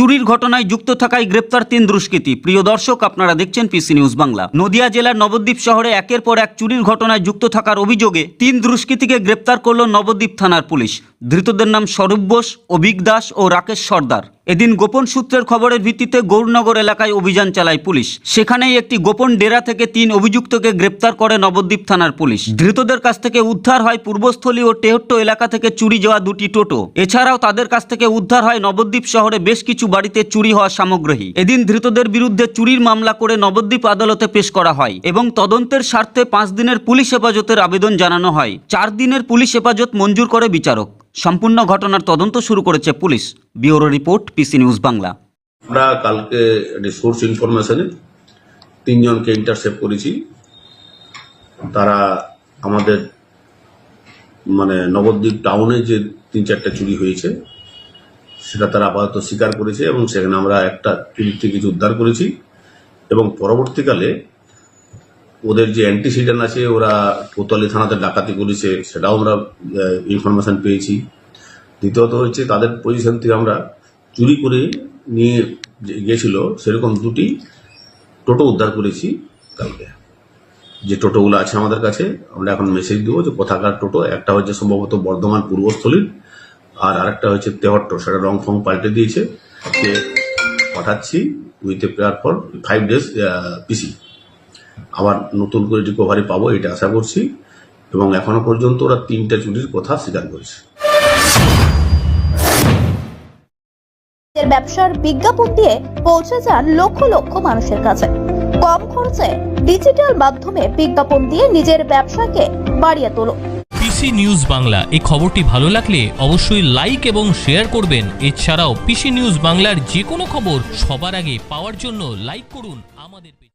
চুরির ঘটনায় যুক্ত থাকায় গ্রেপ্তার তিন দুষ্কৃতী। প্রিয় দর্শক, আপনারা দেখছেন পিসি নিউজ বাংলা নদিয়া জেলার নবদ্বীপ শহরে একের পর এক চুরির ঘটনায় যুক্ত থাকার অভিযোগে তিন দুষ্কৃতীকে গ্রেপ্তার করল নবদ্বীপ থানার পুলিশ। ধৃতদের নাম স্বরূপ বোস, অভিক দাস ও রাকেশ সর্দার। এদিন গোপন সূত্রের খবরের ভিত্তিতে গৌরনগর এলাকায় অভিযান চালায় পুলিশ। সেখানেই একটি গোপন ডেরা থেকে তিন অভিযুক্তকে গ্রেপ্তার করে নবদ্বীপ থানার পুলিশ। ধৃতদের কাছ থেকে উদ্ধার হয় পূর্বস্থলী ও টেহট্ট এলাকা থেকে চুরি যাওয়া দুটি টোটো। এছাড়াও তাদের কাছ থেকে উদ্ধার হয় নবদ্বীপ শহরে বেশ কিছু বাড়িতে চুরি হওয়া সামগ্রী। এদিন ধৃতদের বিরুদ্ধে চুরির মামলা করে নবদ্বীপ আদালতে পেশ করা হয় এবং তদন্তের স্বার্থে পাঁচ দিনের পুলিশ হেফাজতের আবেদন জানানো হয়। চার দিনের পুলিশ হেফাজত মঞ্জুর করে বিচারক। সম্পূর্ণ ঘটনার তদন্ত শুরু করেছে police. Bureau report, PC news Bangla. আমরা কালকে সোর্স ইনফরমেশনে তিনজনকে ইন্টারসেপ্ট করেছি। তারা আমাদের মানে নবদ্বীপ টাউনে যে তিন চারটা চুরি হয়েছে, সেটা তারা আপাতত স্বীকার করেছে এবং সেখানে আমরা একটা চুরির থেকে কিছু উদ্ধার করেছি এবং পরবর্তীকালে ওদের যে অ্যান্টিসিডেন্ট আছে, ওরা কোতোয়ালি থানাতে ডাকাতি করেছে, সেটাও আমরা ইনফরমেশন পেয়েছি। দ্বিতীয়ত হচ্ছে তাদের পজিশন থেকে আমরা চুরি করে নিয়ে গেছিল সেরকম দুটি টোটো উদ্ধার করেছি কালকে। যে টোটোগুলো আছে আমাদের কাছে, আমরা এখন মেসেজ দেবো যে কোথাকার টোটো, একটা হচ্ছে সম্ভবত বর্ধমান পূর্বস্থলীর, আর আরেকটা হচ্ছে তেহট্ট, সেটা রং ফং পাল্টে দিয়েছে। যে পাঠাচ্ছি, with a prayer for five days PC. আবার নতুন করে রিকভারি পাবো এটা আশা করছি। এবং এখনও পর্যন্ত ওরা তিনটা চুরির কথা স্বীকার করেছে। ব্যবসার বিজ্ঞাপন দিয়ে পৌঁছে যান লক্ষ লক্ষ মানুষের কাছে। কম খরচে ডিজিটাল মাধ্যমে বিজ্ঞাপন দিয়ে নিজের ব্যবসাকে বাড়িয়ে তোলো। পিসি নিউজ বাংলা এই খবরটি ভালো লাগলে অবশ্যই লাইক এবং শেয়ার করবেন। এছাড়াও পিসি নিউজ বাংলার যে কোনো খবর সবার আগে পাওয়ার জন্য লাইক করুন আমাদের